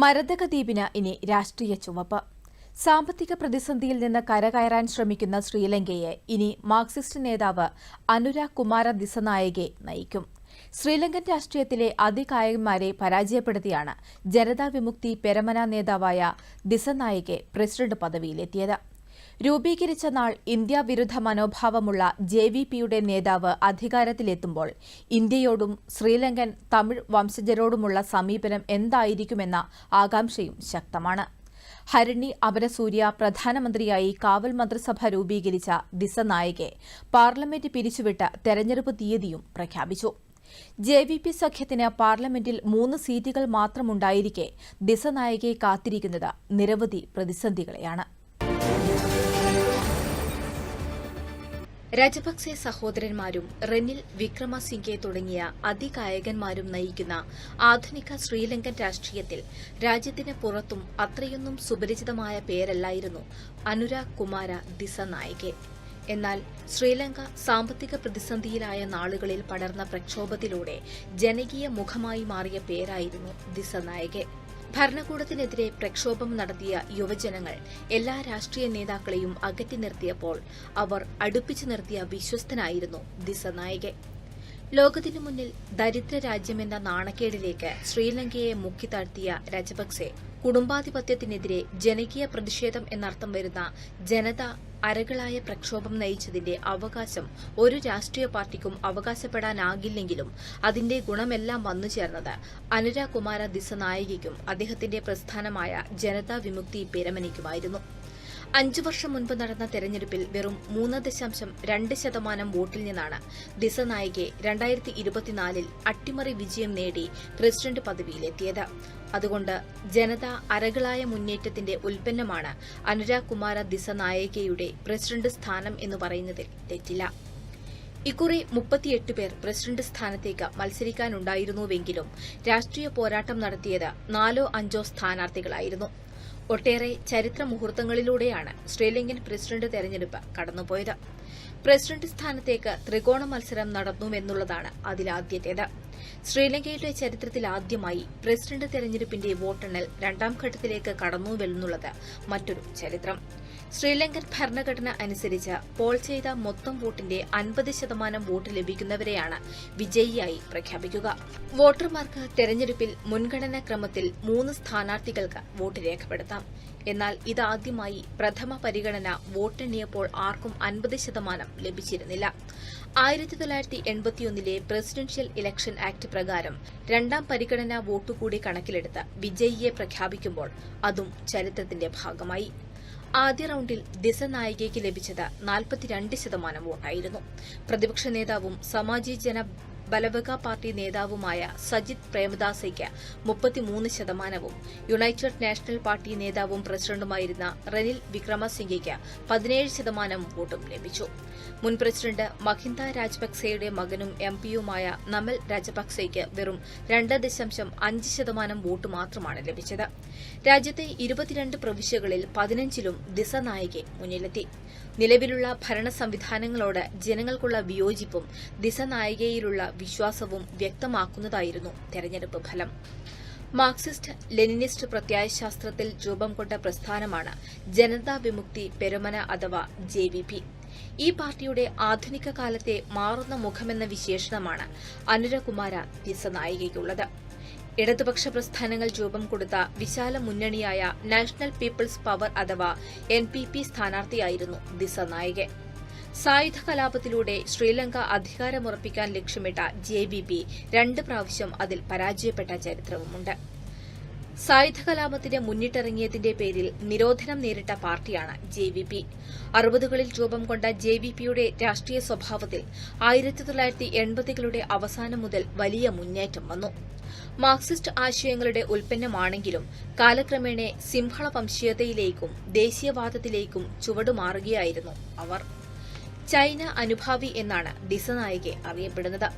മരതക ദ്വീപിന് ഇനി രാഷ്ട്രീയ ചുവപ്പ്. സാമ്പത്തിക പ്രതിസന്ധിയിൽ നിന്ന് കരകയറാൻ ശ്രമിക്കുന്ന ശ്രീലങ്കയെ ഇനി മാർക്സിസ്റ്റ് നേതാവ് അനുരാഗ് കുമാര ദിസനായകെ നയിക്കും. ശ്രീലങ്കൻ രാഷ്ട്രീയത്തിലെ അതികായന്മാരെ പരാജയപ്പെടുത്തിയാണ് ജനതാ വിമുക്തി പെരമന നേതാവായ ദിസനായകെ പ്രസിഡന്റ് പദവിയിലെത്തിയത്. രൂപീകരിച്ച നാൾ ഇന്ത്യ വിരുദ്ധ മനോഭാവമുള്ള ജെ വി പിയുടെ നേതാവ് അധികാരത്തിലെത്തുമ്പോൾ ഇന്ത്യയോടും ശ്രീലങ്കൻ തമിഴ് വംശജരോടുമുള്ള സമീപനം എന്തായിരിക്കുമെന്ന ആകാംക്ഷയും ശക്തമാണ്. ഹരിണി അമരസൂര്യ പ്രധാനമന്ത്രിയായി കാവൽ മന്ത്രിസഭ രൂപീകരിച്ച ദിസനായകെ പാർലമെന്റ് പിരിച്ചുവിട്ട തെരഞ്ഞെടുപ്പ് തീയതിയും പ്രഖ്യാപിച്ചു. ജെ വി പി സഖ്യത്തിന് പാർലമെന്റിൽ മൂന്ന് സീറ്റുകൾ മാത്രമുണ്ടായിരിക്കെ ദിസനായകെ കാത്തിരിക്കുന്നത് നിരവധി പ്രതിസന്ധികളെയാണ്. രജപക്സെ സഹോദരന്മാരും റെനിൽ വിക്രമസിംഗെ തുടങ്ങിയ അതികായകന്മാരും നയിക്കുന്ന ആധുനിക ശ്രീലങ്കൻ രാഷ്ട്രീയത്തിൽ രാജ്യത്തിന് പുറത്തും അത്രയൊന്നും സുപരിചിതമായ പേരല്ലായിരുന്നു അനുരാഗ് കുമാര ദിസ ദിസനായകെ എന്നാൽ ശ്രീലങ്ക സാമ്പത്തിക പ്രതിസന്ധിയിലായ നാളുകളിൽ പടർന്ന പ്രക്ഷോഭത്തിലൂടെ ജനകീയ മുഖമായി മാറിയ പേരായിരുന്നു ദിസ ദിസനായകെ ഭരണകൂടത്തിനെതിരെ പ്രക്ഷോഭം നടത്തിയ യുവജനങ്ങൾ എല്ലാ രാഷ്ട്രീയ നേതാക്കളെയും അകറ്റി നിർത്തിയപ്പോൾ അവർ അടുപ്പിച്ചു നിർത്തിയ വിശ്വസ്തനായിരുന്നു ദിസനായകൻ. ലോകത്തിനു മുന്നിൽ ദരിദ്ര രാജ്യമെന്ന നാണക്കേടിലേക്ക് ശ്രീലങ്കയെ മുക്കിത്താഴ്ത്തിയ രജപക്സെ കുടുംബാധിപത്യത്തിനെതിരെ ജനകീയ പ്രതിഷേധം എന്നർത്ഥം വരുന്ന ജനത അരകളായ പ്രക്ഷോഭം നയിച്ചതിന്റെ അവകാശം ഒരു രാഷ്ട്രീയ പാർട്ടിക്കും അവകാശപ്പെടാനാകില്ലെങ്കിലും അതിന്റെ ഗുണമെല്ലാം വന്നു ചേർന്നത് അനുരാഗ് കുമാര ദിസനായകിക്കും അദ്ദേഹത്തിന്റെ പ്രസ്ഥാനമായ ജനതാ വിമുക്തി പെരമനിക്കുമായിരുന്നു അഞ്ചു വർഷം മുൻപ് നടന്ന തെരഞ്ഞെടുപ്പിൽ വെറും മൂന്ന് ദശാംശം രണ്ട് ശതമാനം വോട്ടിൽ നിന്നാണ് ദിസനായികെ രണ്ടായിരത്തി ഇരുപത്തിനാലിൽ അട്ടിമറി വിജയം നേടി പ്രസിഡന്റ് പദവിയിലെത്തിയത്. അതുകൊണ്ട് ജനത അരകളായ മുന്നേറ്റത്തിന്റെ ഉൽപ്പന്നമാണ് അനുരാഗ് കുമാര ദിസ നായികയുടെ പ്രസിഡന്റ് സ്ഥാനം എന്ന് പറയുന്നതിൽ തെറ്റില്ല. ഇക്കുറി മുപ്പത്തിയെട്ട് പേർ പ്രസിഡന്റ് സ്ഥാനത്തേക്ക് മത്സരിക്കാനുണ്ടായിരുന്നുവെങ്കിലും രാഷ്ട്രീയ പോരാട്ടം നടത്തിയത് നാലോ അഞ്ചോ സ്ഥാനാർത്ഥികളായിരുന്നു. ഒട്ടേറെ ചരിത്ര മുഹൂർത്തങ്ങളിലൂടെയാണ് ശ്രീലങ്കൻ പ്രസിഡന്റ് തെരഞ്ഞെടുപ്പ് കടന്നുപോയത്. പ്രസിഡന്റ് സ്ഥാനത്തേക്ക് ത്രികോണ മത്സരം നടന്നുവെന്നുള്ളതാണ് അതിലാദ്യത്തേത്. ശ്രീലങ്കയുടെ ചരിത്രത്തിൽ ആദ്യമായി പ്രസിഡന്റ് തെരഞ്ഞെടുപ്പിന്റെ വോട്ടെണ്ണൽ രണ്ടാം ഘട്ടത്തിലേക്ക് കടന്നുവെന്നുള്ളത് മറ്റൊരു ചരിത്രം. ശ്രീലങ്കൻ ഭരണഘടന അനുസരിച്ച് പോൾ ചെയ്ത മൊത്തം വോട്ടിന്റെ അൻപത് ശതമാനം വോട്ട് ലഭിക്കുന്നവരെയാണ് വിജയിയായി പ്രഖ്യാപിക്കുക. വോട്ടർമാർക്ക് തെരഞ്ഞെടുപ്പിൽ മുൻഗണനാ ക്രമത്തിൽ മൂന്ന് സ്ഥാനാർത്ഥികൾക്ക് വോട്ട് രേഖപ്പെടുത്താം. എന്നാൽ ഇതാദ്യമായി പ്രഥമ പരിഗണന വോട്ടെണ്ണിയപ്പോൾ ആർക്കും അൻപത് ശതമാനം ലഭിച്ചിരുന്നില്ല. ആയിരത്തി തൊള്ളായിരത്തി എൺപത്തിയൊന്നിലെ പ്രസിഡൻഷ്യൽ ഇലക്ഷൻ ആക്ട് പ്രകാരം രണ്ടാം പരിഗണനാ വോട്ടുകൂടി കണക്കിലെടുത്ത് വിജയിയെ പ്രഖ്യാപിക്കുമ്പോൾ അതും ചരിത്രത്തിന്റെ ഭാഗമായി. ആദ്യ റൌണ്ടിൽ ദിസനായികയ്ക്ക് ലഭിച്ചത് നാൽപ്പത്തിരണ്ട് ശതമാനം വോട്ടായിരുന്നു. പ്രതിപക്ഷ നേതാവും സമാജി ജന ബലവക പാർട്ടി നേതാവുമായ സജിത് പ്രേമദാസയ്ക്ക് മുപ്പത്തിമൂന്ന് ശതമാനവും യുണൈറ്റഡ് നാഷണൽ പാർട്ടി നേതാവും പ്രസിഡന്റുമായിരുന്ന റനിൽ വിക്രമസിംഗയ്ക്ക് പതിനേഴ് ശതമാനം വോട്ടും ലഭിച്ചു. മുൻ പ്രസിഡന്റ് മഹിന്ദ രാജപക്സെയുടെ മകനും എം പിയുമായ നമൽ രാജപക്സെയ്ക്ക് വെറും രണ്ട് ദശാംശം അഞ്ച് ശതമാനം വോട്ട് മാത്രമാണ് ലഭിച്ചത്. രാജ്യത്തെ ഇരുപത്തിരണ്ട് പ്രവിശ്യകളിൽ പതിനഞ്ചിലും ദിസ നായികെ മുന്നിലെത്തി. നിലവിലുള്ള ഭരണ സംവിധാനങ്ങളോട് ജനങ്ങൾക്കുള്ള വിയോജിപ്പും ദിസനായികയിലുള്ള വിശ്വാസവും വ്യക്തമാക്കുന്നതായിരുന്നു തെരഞ്ഞെടുപ്പ് ഫലം. മാർക്സിസ്റ്റ് ലെനിനിസ്റ്റ് പ്രത്യയശാസ്ത്രത്തിൽ രൂപം കൊണ്ട പ്രസ്ഥാനമാണ് ജനതാ വിമുക്തി പെരുമന അഥവാ ജെ വി പി. ഈ പാർട്ടിയുടെ ആധുനിക കാലത്തെ മാറുന്ന മുഖമെന്ന വിശേഷണമാണ് അനുരകുമാര ദിസനായികയ്ക്കുള്ളത് ഇടതുപക്ഷ പ്രസ്ഥാനങ്ങൾ രൂപം കൊടുത്ത വിശാല മുന്നണിയായ നാഷണൽ പീപ്പിൾസ് പവർ അഥവാ എൻ പി പി സ്ഥാനാർത്ഥിയായിരുന്നു ദിസനായികെ സായുധ കലാപത്തിലൂടെ ശ്രീലങ്ക അധികാരമുറപ്പിക്കാൻ ലക്ഷ്യമിട്ട ജെ ബി പി രണ്ട് പ്രാവശ്യം അതിൽ പരാജയപ്പെട്ട ചരിത്രവുമുണ്ട്. സായുധ കലാപത്തിന് മുന്നിട്ടിറങ്ങിയതിന്റെ പേരിൽ നിരോധനം നേരിട്ട പാർട്ടിയാണ് ജെ വി പി അറുപതുകളിൽ രൂപം കൊണ്ട ജെ വി പിയുടെ രാഷ്ട്രീയ സ്വഭാവത്തിൽ ആയിരത്തി തൊള്ളായിരത്തി എൺപതുകളുടെ അവസാനം മുതൽ വലിയ മുന്നേറ്റം വന്നു. മാർക്സിസ്റ്റ് ആശയങ്ങളുടെ ഉൽപ്പന്നമാണെങ്കിലും കാലക്രമേണ സിംഹള വംശീയതയിലേക്കും ദേശീയവാദത്തിലേക്കും ചുവടുമാറുകയായിരുന്നു അവർ. ചൈന അനുഭാവി എന്നാണ് ദിസനായികെ അറിയപ്പെടുന്നത്.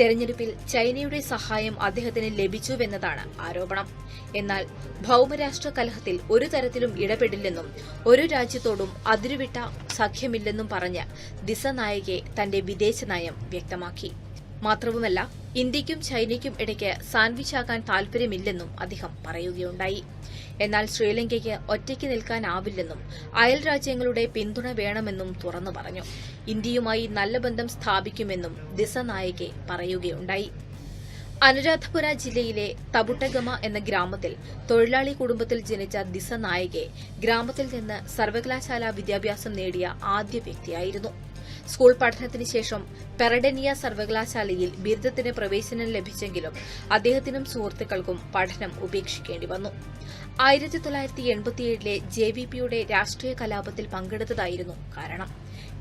തെരഞ്ഞെടുപ്പിൽ ചൈനയുടെ സഹായം അദ്ദേഹത്തിന് ലഭിച്ചുവെന്നതാണ് ആരോപണം. എന്നാൽ ഭൌമരാഷ്ട്ര കലഹത്തിൽ ഒരു തരത്തിലും ഇടപെടില്ലെന്നും ഒരു രാജ്യത്തോടും അതിരുവിട്ട സഖ്യമില്ലെന്നും പറഞ്ഞ് ദിസനായികെ തന്റെ വിദേശ നയം വ്യക്തമാക്കി. മാത്രവുമല്ല ഇന്ത്യയ്ക്കും ചൈനയ്ക്കും ഇടയ്ക്ക് സാൻവിച്ചാകാൻ താൽപര്യമില്ലെന്നും അദ്ദേഹം പറയുകയുണ്ടായി. എന്നാൽ ശ്രീലങ്കയ്ക്ക് ഒറ്റയ്ക്ക് നിൽക്കാനാവില്ലെന്നും അയൽ രാജ്യങ്ങളുടെ പിന്തുണ വേണമെന്നും തുറന്നു പറഞ്ഞു. ഇന്ത്യയുമായി നല്ല ബന്ധം സ്ഥാപിക്കുമെന്നും ദിസനായകെ പറയുകയുണ്ടായി. അനുരാധപുര ജില്ലയിലെ തബുട്ടഗമ എന്ന ഗ്രാമത്തിൽ തൊഴിലാളി കുടുംബത്തിൽ ജനിച്ച ദിസ നായകെ ഗ്രാമത്തിൽ നിന്ന് സർവകലാശാല വിദ്യാഭ്യാസം നേടിയ ആദ്യ വ്യക്തിയായിരുന്നു. സ്കൂൾ പഠനത്തിന് ശേഷം പെറഡനിയ സർവകലാശാലയിൽ ബിരുദത്തിന് പ്രവേശനം ലഭിച്ചെങ്കിലും അദ്ദേഹത്തിനും സുഹൃത്തുക്കൾക്കും പഠനം ഉപേക്ഷിക്കേണ്ടി വന്നു. ആയിരത്തി തൊള്ളായിരത്തി എൺപത്തിയേഴിലെ ജെ വി പിയുടെ രാഷ്ട്രീയ കലാപത്തിൽ പങ്കെടുത്തതായിരുന്നു കാരണം.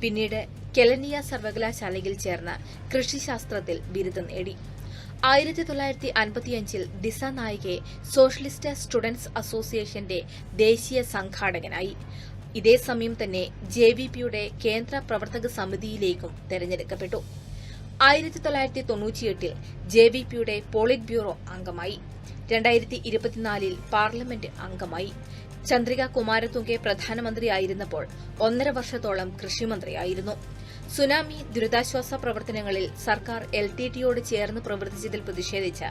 പിന്നീട് കെലനിയ സർവകലാശാലയിൽ ചേർന്ന് കൃഷിശാസ്ത്രത്തിൽ ബിരുദം നേടി. ആയിരത്തി തൊള്ളായിരത്തി അൻപത്തിയഞ്ചിൽ ദിസ നായികെ സോഷ്യലിസ്റ്റ് സ്റ്റുഡൻസ് അസോസിയേഷന്റെ ദേശീയ സംഘാടകനായി. ഇതേസമയം തന്നെ ജെ വി പിയുടെ കേന്ദ്ര പ്രവർത്തക സമിതിയിലേക്കും തെരഞ്ഞെടുക്കപ്പെട്ടു. ആയിരത്തി തൊള്ളായിരത്തി തൊണ്ണൂറ്റിയെട്ടിൽ ജെ വി പിയുടെ പോളിറ്റ് ബ്യൂറോ അംഗമായി. രണ്ടായിരത്തി ഇരുപത്തിനാലിൽ പാർലമെന്റ് അംഗമായി. ചന്ദ്രിക കുമാരതുംഗെ പ്രധാനമന്ത്രിയായിരുന്നപ്പോൾ ഒന്നര വർഷത്തോളം കൃഷിമന്ത്രിയായിരുന്നു. സുനാമി ദുരിതാശ്വാസ പ്രവർത്തനങ്ങളിൽ സർക്കാർ എൽ ടി ടിയോട് ചേർന്ന് പ്രവർത്തിച്ചതിൽ പ്രതിഷേധിച്ച്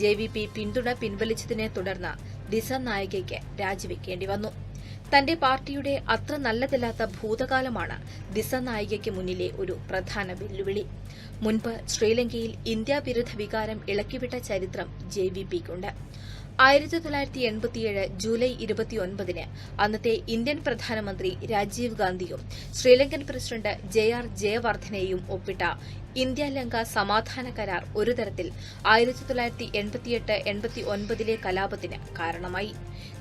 ജെ വി പി പിന്തുണ പിൻവലിച്ചതിനെ തുടർന്ന് ദിസ നായികയ്ക്ക് രാജിവെക്കേണ്ടി വന്നു. തന്റെ പാർട്ടിയുടെ അത്ര നല്ലതല്ലാത്ത ഭൂതകാലമാണ് ദിസ നായികയ്ക്ക് മുന്നിലെ ഒരു പ്രധാന വെല്ലുവിളി. മുൻപ് ശ്രീലങ്കയിൽ ഇന്ത്യാ വിരുദ്ധ വികാരം ഇളക്കിവിട്ട ചരിത്രം ജെ വി പിക്കുണ്ട്. ആയിരത്തി തൊള്ളായിരത്തി എൺപത്തിയേഴ് ജൂലൈ ഇരുപത്തിയൊൻപതിന് അന്നത്തെ ഇന്ത്യൻ പ്രധാനമന്ത്രി രാജീവ് ഗാന്ധിയും ശ്രീലങ്കൻ പ്രസിഡന്റ് ജെ ആർ ജയവർദ്ധനെയും ഒപ്പിട്ട ഇന്ത്യ ലങ്ക സമാധാന കരാർ ഒരു തരത്തിൽ ആയിരത്തി തൊള്ളായിരത്തി എൺപത്തിയെട്ട് എൺപത്തി ഒൻപതിലെ കലാപത്തിന് കാരണമായി.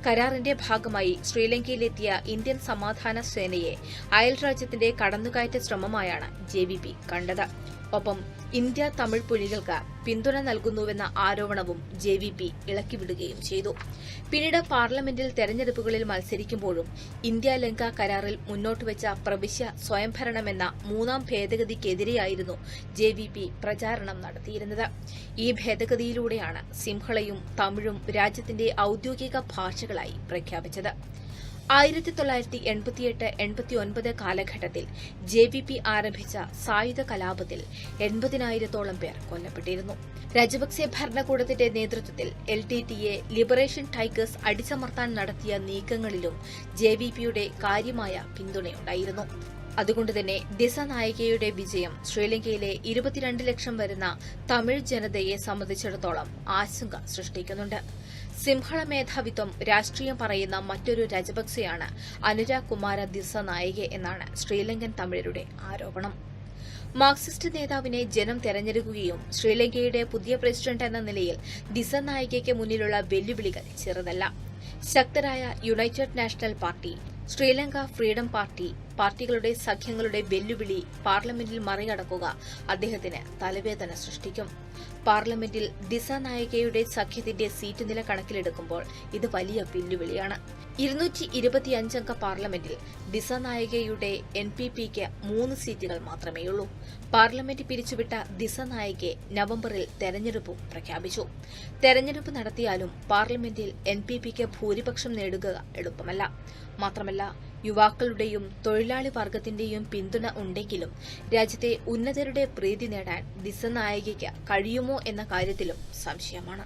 കരാറിന്റെ ഭാഗമായി ശ്രീലങ്കയിലെത്തിയ ഇന്ത്യൻ സമാധാന സേനയെ അയൽരാജ്യത്തിന്റെ കടന്നുകയറ്റ ശ്രമമായാണ് ജെ കണ്ടത്. ഒപ്പം ഇന്ത്യ തമിഴ് പുലികൾക്ക് പിന്തുണ നൽകുന്നുവെന്ന ആരോപണവും ജെ വി പി ഇളക്കിവിടുകയും ചെയ്തു. പിന്നീട് പാർലമെന്റിൽ തെരഞ്ഞെടുപ്പുകളിൽ മത്സരിക്കുമ്പോഴും ഇന്ത്യ ലങ്ക കരാറിൽ മുന്നോട്ടുവച്ച പ്രവിശ്യ സ്വയംഭരണമെന്ന മൂന്നാം ഭേദഗതിക്കെതിരെയായിരുന്നു ജെ വി പി പ്രചാരണം നടത്തിയിരുന്നത്. ഈ ഭേദഗതിയിലൂടെയാണ് സിംഹളയും തമിഴും രാജ്യത്തിന്റെ ഔദ്യോഗിക ഭാഷകളായി പ്രഖ്യാപിച്ചത്. ആയിരത്തി തൊള്ളായിരത്തി എൺപത്തിയെട്ട് എൺപത്തി ഒൻപത് കാലഘട്ടത്തിൽ ജെ വി പി ആരംഭിച്ച സായുധ കലാപത്തിൽ എൺപതിനായിരത്തോളം പേർ കൊല്ലപ്പെട്ടിരുന്നു. രജപക്സെ ഭരണകൂടത്തിന്റെ നേതൃത്വത്തിൽ എൽ ടി ടിയെ ലിബറേഷൻ ടൈഗേഴ്സ് അടിച്ചമർത്താൻ നടത്തിയ നീക്കങ്ങളിലും ജെ വി പിയുടെ കാര്യമായ പിന്തുണയുണ്ടായിരുന്നു. അതുകൊണ്ട് തന്നെ ദിസ നായികയുടെ വിജയം ശ്രീലങ്കയിലെ ഇരുപത്തിരണ്ട് ലക്ഷം വരുന്ന തമിഴ് ജനതയെ സംബന്ധിച്ചിടത്തോളം ആശങ്ക സൃഷ്ടിക്കുന്നുണ്ട്. സിംഹള മേധാവിത്വം രാഷ്ട്രീയം പറയുന്ന മറ്റൊരു രജപക്സെയാണ് അനുരാഗ് കുമാര ദിസ എന്നാണ് ശ്രീലങ്കൻ തമിഴരുടെ ആരോപണം. മാർക്സിസ്റ്റ് നേതാവിനെ ജനം തെരഞ്ഞെടുക്കുകയും ശ്രീലങ്കയുടെ പുതിയ പ്രസിഡന്റ് എന്ന നിലയിൽ ദിസ നായികയ്ക്ക് മുന്നിലുള്ള വെല്ലുവിളികൾ ചെറുതല്ല. ശക്തരായ United National Party Sri Lanka freedom party പാർട്ടികളുടെ സഖ്യങ്ങളുടെ വെല്ലുവിളി പാർലമെന്റിൽ മറികടക്കുക അദ്ദേഹത്തിന് തലവേദന സൃഷ്ടിക്കും. പാർലമെന്റിൽ ദിസ നായികയുടെ സഖ്യത്തിന്റെ സീറ്റ് നില കണക്കിലെടുക്കുമ്പോൾ ഇത് വലിയ വെല്ലുവിളിയാണ്. ഇരുന്നൂറ്റി ഇരുപത്തിയഞ്ചംഗ പാർലമെന്റിൽ ദിസ നായികയുടെ എൻ പി പിക്ക് മൂന്ന് സീറ്റുകൾ മാത്രമേയുള്ളൂ. പാർലമെന്റ് പിരിച്ചുവിട്ട ദിസ നായികെ നവംബറിൽ തെരഞ്ഞെടുപ്പും പ്രഖ്യാപിച്ചു. തെരഞ്ഞെടുപ്പ് നടത്തിയാലും പാർലമെന്റിൽ എൻ പി പിക്ക് ഭൂരിപക്ഷം നേടുക എളുപ്പമല്ല. മാത്രമല്ല യുവാക്കളുടെയും തൊഴിലാളി വർഗത്തിന്റെയും പിന്തുണ ഉണ്ടെങ്കിലും രാജ്യത്തെ ഉന്നതരുടെ പ്രീതി നേടാൻ ദിസ നായികയ്ക്ക് കഴിയുമോ എന്ന കാര്യത്തിലും സംശയമാണ്.